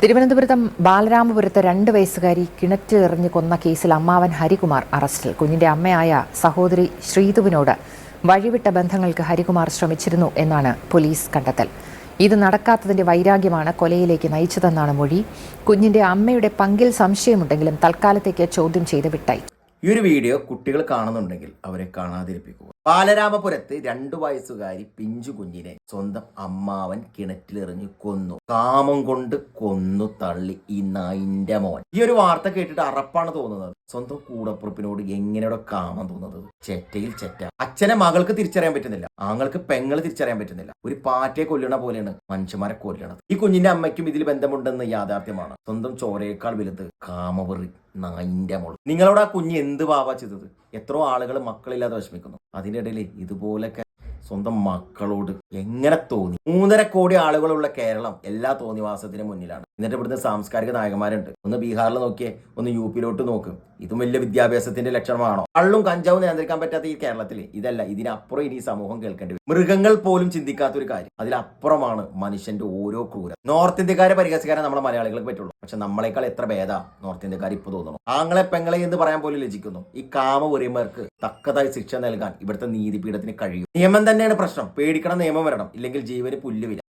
തിരുവനന്തപുരത്ത് ബാലരാമപുരത്ത് രണ്ട് വയസ്സുകാരി കിണറ്റിലെറിഞ്ഞ് കൊന്ന കേസിൽ അമ്മാവൻ ഹരികുമാർ അറസ്റ്റിൽ. കുഞ്ഞിന്റെ അമ്മയായ സഹോദരി ശ്രീതുവിനോട് വഴിവിട്ട ബന്ധങ്ങൾക്ക് ഹരികുമാർ ശ്രമിച്ചിരുന്നു എന്നാണ് പോലീസ് കണ്ടെത്തൽ. ഇത് നടക്കാത്തതിന്റെ വൈരാഗ്യമാണ് കൊലയിലേക്ക് നയിച്ചതെന്നാണ് മൊഴി. കുഞ്ഞിന്റെ അമ്മയുടെ പങ്കിൽ സംശയമുണ്ടെങ്കിലും തൽക്കാലത്തേക്ക് ചോദ്യം ചെയ്ത് വിട്ടായി. ഈ ഒരു വീഡിയോ കുട്ടികൾ കാണുന്നുണ്ടെങ്കിൽ അവരെ കാണാതിരിപ്പിക്കുക. ബാലരാമപുരത്ത് രണ്ടു വയസ്സുകാരി പിഞ്ചു കുഞ്ഞിനെ സ്വന്തം അമ്മാവൻ കിണറ്റിലെറിഞ്ഞ് കൊന്നു. കാമം കൊണ്ട് കൊന്നു തള്ളി. ഈ നായിന്റെ മോൻ. ഈ ഒരു വാർത്ത കേട്ടിട്ട് അറപ്പാണ് തോന്നുന്നത്. സ്വന്തം കൂടപ്പുറപ്പിനോട് എങ്ങനെയുടെ കാമം തോന്നുന്നത്. ചെറ്റയിൽ ചെറ്റ. അച്ഛനെ മകൾക്ക് തിരിച്ചറിയാൻ പറ്റുന്നില്ല. ആങ്ങൾക്ക് പെങ്ങൾ തിരിച്ചറിയാൻ പറ്റുന്നില്ല. ഒരു പാറ്റയെ കൊല്ലണ പോലെയാണ് മനുഷ്യന്മാരെ കൊല്ലണത്. ഈ കുഞ്ഞിന്റെ അമ്മയ്ക്കും ഇതിൽ ബന്ധമുണ്ടെന്ന് യാഥാർത്ഥ്യമാണ്. സ്വന്തം ചോരയേക്കാൾ വലുത് കാമവെറി നായിന്റെ മോൾ. നിങ്ങളോട് ആ കുഞ്ഞ് എന്ത് പാവാ ചെയ്തത്? എത്രയോ ആളുകൾ മക്കളില്ലാതെ വിഷമിക്കുന്നു. അതിന്റെ ഇടയിൽ ഇതുപോലൊക്കെ സ്വന്തം മക്കളോട് എങ്ങനെ തോന്നി? മൂന്നര കോടി ആളുകളുള്ള കേരളം എല്ലാ തോന്നിവാസത്തിനും മുന്നിലാണ്. എന്നിട്ട് ഇവിടുത്തെ സാംസ്കാരിക നായകന്മാരുണ്ട്. ഒന്ന് ബീഹാറിൽ നോക്കിയേ ഒന്ന് യു പിയിലോട്ട് നോക്ക്. ഇതും വലിയ വിദ്യാഭ്യാസത്തിന്റെ ലക്ഷണമാണോ? കള്ളും കഞ്ചാവും നിയന്ത്രിക്കാൻ പറ്റാത്ത ഈ കേരളത്തിൽ ഇതല്ല ഇതിനപ്പുറം ഇനി സമൂഹം കേൾക്കേണ്ടി വരും. മൃഗങ്ങൾ പോലും ചിന്തിക്കാത്ത ഒരു കാര്യം. അതിലപ്പുറമാണ് മനുഷ്യന്റെ ഓരോ ക്രൂരം. നോർത്ത് ഇന്ത്യക്കാരെ പരിഹസിക്കാനേ നമ്മളെ മലയാളികൾക്ക് പറ്റുള്ളൂ. പക്ഷെ നമ്മളെക്കാൾ എത്ര ഭേദ നോർത്ത് ഇന്ത്യക്കാർ ഇപ്പൊ തോന്നുന്നു ആങ്ങളെ പെങ്ങളെ എന്ന് പറയാൻ പോലും ലജിക്കുന്നു ഈ കാമ ഉറിയന്മാർക്ക് തക്കതായി ശിക്ഷ നൽകാൻ ഇവിടുത്തെ നീതിപീഠത്തിന് കഴിയും. നിയമം തന്നെയാണ് പ്രശ്നം. പേടിക്കണം നിയമം വരണം. ഇല്ലെങ്കിൽ ജീവന് പുല്ലുവില്ല വില